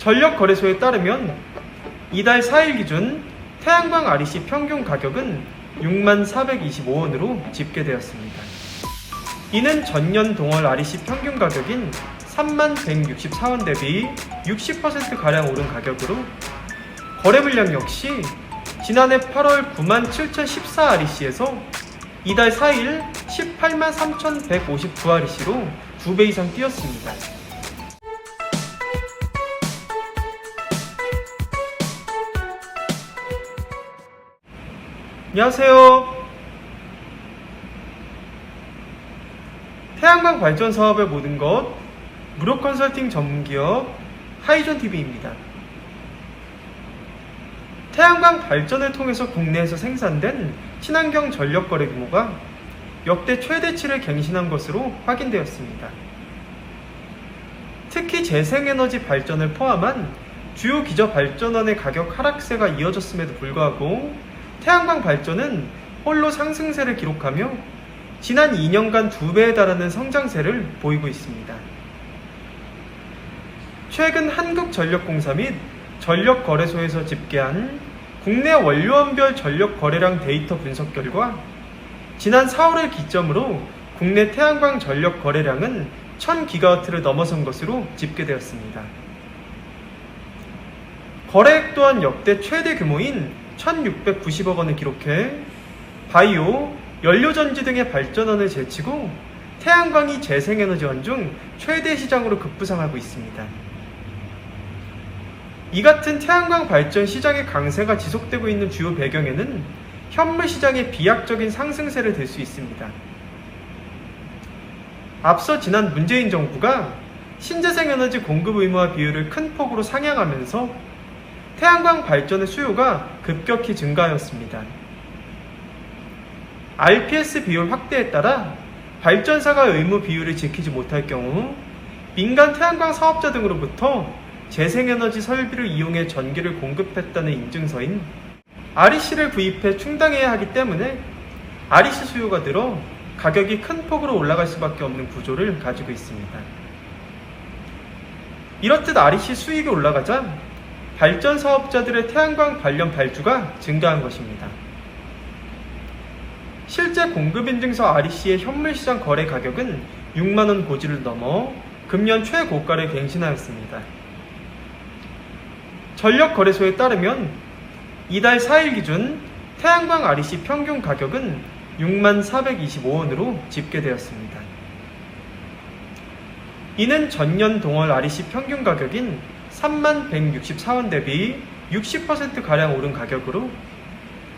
전력거래소에 따르면 이달 4일 기준 태양광 REC 평균 가격은 6만 425원으로 집계되었습니다. 이는 전년 동월 REC 평균 가격인 3만 164원 대비 60%가량 오른 가격으로 거래 물량 역시 지난해 8월 9만 7014 REC에서 이달 4일 18만 3159 REC로 2배 이상 뛰었습니다. 안녕하세요. 태양광 발전 사업의 모든 것 무료 컨설팅 전문 기업 하이존 TV입니다. 태양광 발전을 통해서 국내에서 생산된 친환경 전력 거래 규모가 역대 최대치를 갱신한 것으로 확인되었습니다. 특히 재생에너지 발전을 포함한 주요 기저 발전원의 가격 하락세가 이어졌음에도 불구하고 태양광 발전은 홀로 상승세를 기록하며 지난 2년간 두 배에 달하는 성장세를 보이고 있습니다. 최근 한국전력공사 및 전력거래소에서 집계한 국내 원료원별 전력 거래량 데이터 분석 결과 지난 4월을 기점으로 국내 태양광 전력 거래량은 1000기가와트를 넘어선 것으로 집계되었습니다. 거래액 또한 역대 최대 규모인 1690억 원을 기록해 바이오, 연료전지 등의 발전원을 제치고 태양광이 재생에너지원 중 최대 시장으로 급부상하고 있습니다. 이 같은 태양광 발전 시장의 강세가 지속되고 있는 주요 배경에는 현물 시장의 비약적인 상승세를 들 수 있습니다. 앞서 지난 문재인 정부가 신재생 에너지 공급 의무화 비율을 큰 폭으로 상향하면서 태양광 발전의 수요가 급격히 증가하였습니다. RPS 비율 확대에 따라 발전사가 의무 비율을 지키지 못할 경우 민간 태양광 사업자 등으로부터 재생에너지 설비를 이용해 전기를 공급했다는 인증서인 REC를 구입해 충당해야 하기 때문에 REC 수요가 늘어 가격이 큰 폭으로 올라갈 수밖에 없는 구조를 가지고 있습니다. 이렇듯 REC 수익이 올라가자 발전 사업자들의 태양광 관련 발주가 증가한 것입니다. 실제 공급인증서 REC의 현물시장 거래 가격은 6만원 고지를 넘어 금년 최고가를 갱신하였습니다. 전력거래소에 따르면 이달 4일 기준 태양광 REC 평균 가격은 6만 425원으로 집계되었습니다. 이는 전년 동월 REC 평균 가격인 3만 164원 대비 60%가량 오른 가격으로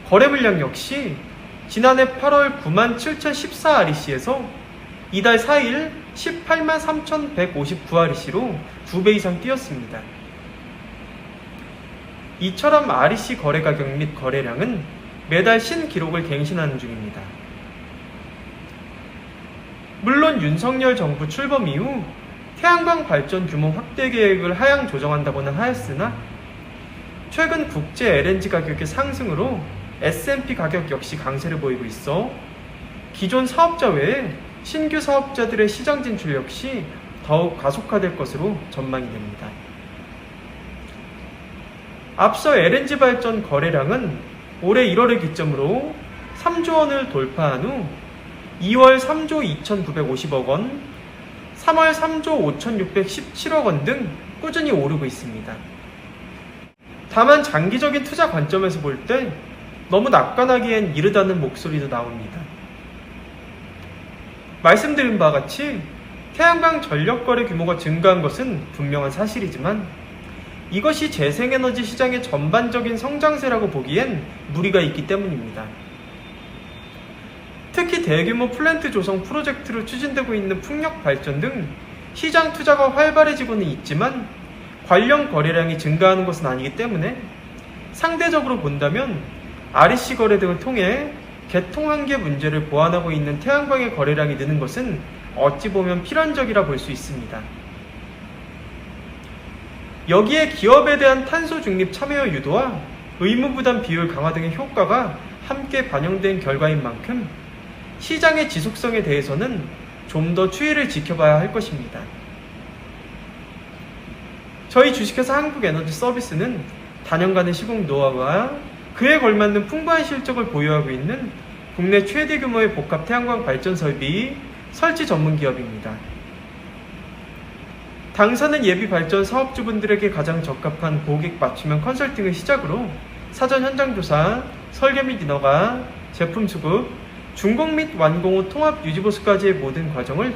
거래 물량 역시 지난해 8월 9만 7014 REC에서 이달 4일 18만 3159 REC로 2배 이상 뛰었습니다. 이처럼 REC 거래 가격 및 거래량은 매달 신기록을 갱신하는 중입니다. 물론 윤석열 정부 출범 이후 태양광 발전 규모 확대 계획을 하향 조정한다고는 하였으나 최근 국제 LNG 가격의 상승으로 S&P 가격 역시 강세를 보이고 있어 기존 사업자 외에 신규 사업자들의 시장 진출 역시 더욱 가속화될 것으로 전망이 됩니다. 앞서 LNG 발전 거래량은 올해 1월을 기점으로 3조 원을 돌파한 후 2월 3조 2,950억 원, 3월 3조 5,617억 원 등 꾸준히 오르고 있습니다. 다만 장기적인 투자 관점에서 볼 때 너무 낙관하기엔 이르다는 목소리도 나옵니다. 말씀드린 바와 같이 태양광 전력 거래 규모가 증가한 것은 분명한 사실이지만 이것이 재생에너지 시장의 전반적인 성장세라고 보기엔 무리가 있기 때문입니다. 대규모 플랜트 조성 프로젝트로 추진되고 있는 풍력 발전 등 시장 투자가 활발해지고는 있지만 관련 거래량이 증가하는 것은 아니기 때문에 상대적으로 본다면 REC 거래 등을 통해 개통 한계 문제를 보완하고 있는 태양광의 거래량이 느는 것은 어찌 보면 필연적이라 볼 수 있습니다. 여기에 기업에 대한 탄소 중립 참여 유도와 의무 부담 비율 강화 등의 효과가 함께 반영된 결과인 만큼 시장의 지속성에 대해서는 좀 더 추이를 지켜봐야 할 것입니다. 저희 주식회사 한국에너지 서비스는 단연간의 시공 노하우와 그에 걸맞는 풍부한 실적을 보유하고 있는 국내 최대 규모의 복합 태양광 발전 설비 설치 전문 기업입니다. 당사는 예비 발전 사업주분들에게 가장 적합한 고객 맞춤형 컨설팅을 시작으로 사전 현장 조사, 설계 및 인허가, 제품 수급, 준공 및 완공 후 통합 유지 보수까지의 모든 과정을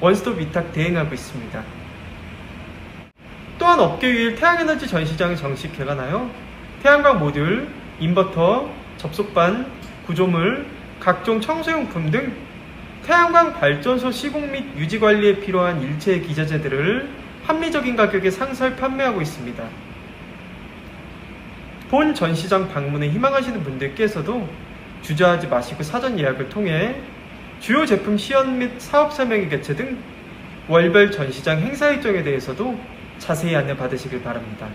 원스톱 위탁 대행하고 있습니다. 또한 업계 유일 태양에너지 전시장이 정식 개관하여 태양광 모듈, 인버터, 접속반, 구조물, 각종 청소용품 등 태양광 발전소 시공 및 유지 관리에 필요한 일체 기자재들을 합리적인 가격에 상설 판매하고 있습니다. 본 전시장 방문에 희망하시는 분들께서도 주저하지 마시고 사전 예약을 통해 주요 제품 시연 및 사업 설명회 개최 등 월별 전시장 행사 일정에 대해서도 자세히 안내 받으시길 바랍니다.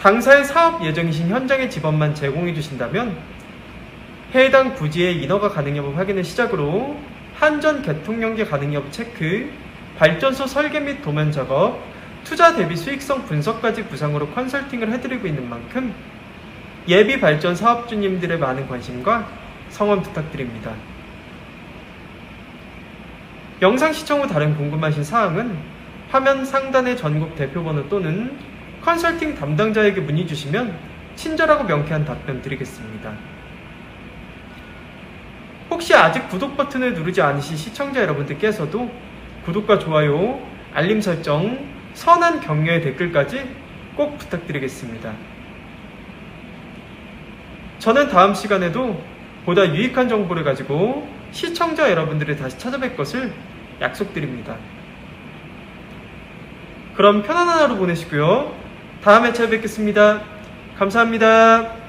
당사의 사업 예정이신 현장의 지번만 제공해 주신다면 해당 부지의 인허가 가능 여부 확인을 시작으로 한전 개통 연계 가능 여부 체크, 발전소 설계 및 도면 작업, 투자 대비 수익성 분석까지 부상으로 컨설팅을 해드리고 있는 만큼 예비 발전 사업주님들의 많은 관심과 성원 부탁드립니다. 영상 시청 후 다른 궁금하신 사항은 화면 상단의 전국 대표번호 또는 컨설팅 담당자에게 문의 주시면 친절하고 명쾌한 답변 드리겠습니다. 혹시 아직 구독 버튼을 누르지 않으신 시청자 여러분들께서도 구독과 좋아요, 알림 설정, 선한 격려의 댓글까지 꼭 부탁드리겠습니다. 저는 다음 시간에도 보다 유익한 정보를 가지고 시청자 여러분들을 다시 찾아뵐 것을 약속드립니다. 그럼 편안한 하루 보내시고요. 다음에 찾아뵙겠습니다. 감사합니다.